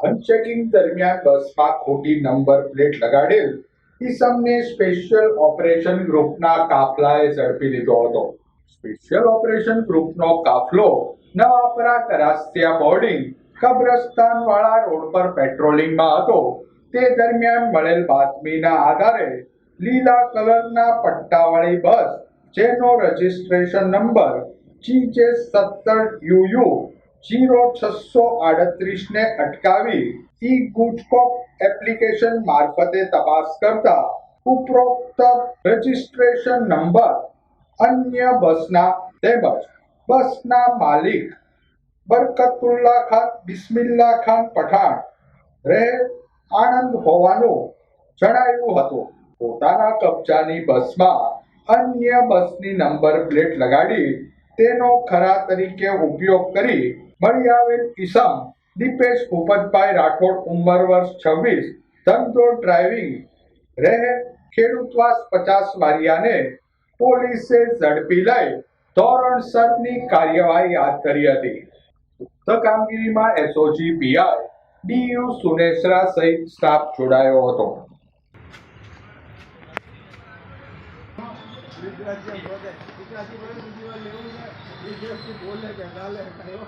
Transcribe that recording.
વાહન ચેકિંગ દરમિયાન બસમાં ખોટી નંબર પ્લેટ લગાડેલ ઈસમને સ્પેશિયલ ઓપરેશન ગ્રુપના કાફલાએ ઝડપી લીધો હતો. સ્પેશિયલ ઓપરેશન ગ્રુપનો કાફલો નવાપરા કરાસ્તિયા બોર્ડિંગ કબ્રસ્તાન વાળા રોડ પર પેટ્રોલિંગમાં હતો. તે દરમિયાન મળેલ બાતમીના આધારે લીલા કલરના પટ્ટાવાળી બસ, જેનો રજિસ્ટ્રેશન નંબર જીજે સત્તર યુયુ જીરો છસો આડત્રીસ ને અટકાવી ઈ ગુજકોપ એપ્લિકેશન મારફતે તપાસ કરતા ઉપરોક્ત રજિસ્ટ્રેશન નંબર, અન્ય બસના તેમજ બસના માલિક બરકતુલ્લા ખાન, બિસ્મિલ્લા ખાન પઠાણ રહે આનંદ હોવાનું જણાયું હતું. પોતાના કબજાની બસમાં અન્ય બસની નંબર પ્લેટ લગાડી તેનો ખરા તરીકે ઉપયોગ કરી મળી આવેલ ઈસમ, દીપેશ ઉપતભાઈ રાઠોડ, ઉંમર વર્ષ છવ્વીસ, ધંધો ડ્રાઇવિંગ, રહે ખેડૂતવાસ પચાસ વારિયાને, પોલીસે ઝડપી લઈ ધોરણસરની કાર્યવાહી હાથ ધરી હતી. ઉક્ત કામગીરીમાં એસઓજી પીઆર ડીયુ સુનેશરા સહિત સ્ટાફ જોડાયો હતો. ગુજરાતી બોલે કે ગાલે કયો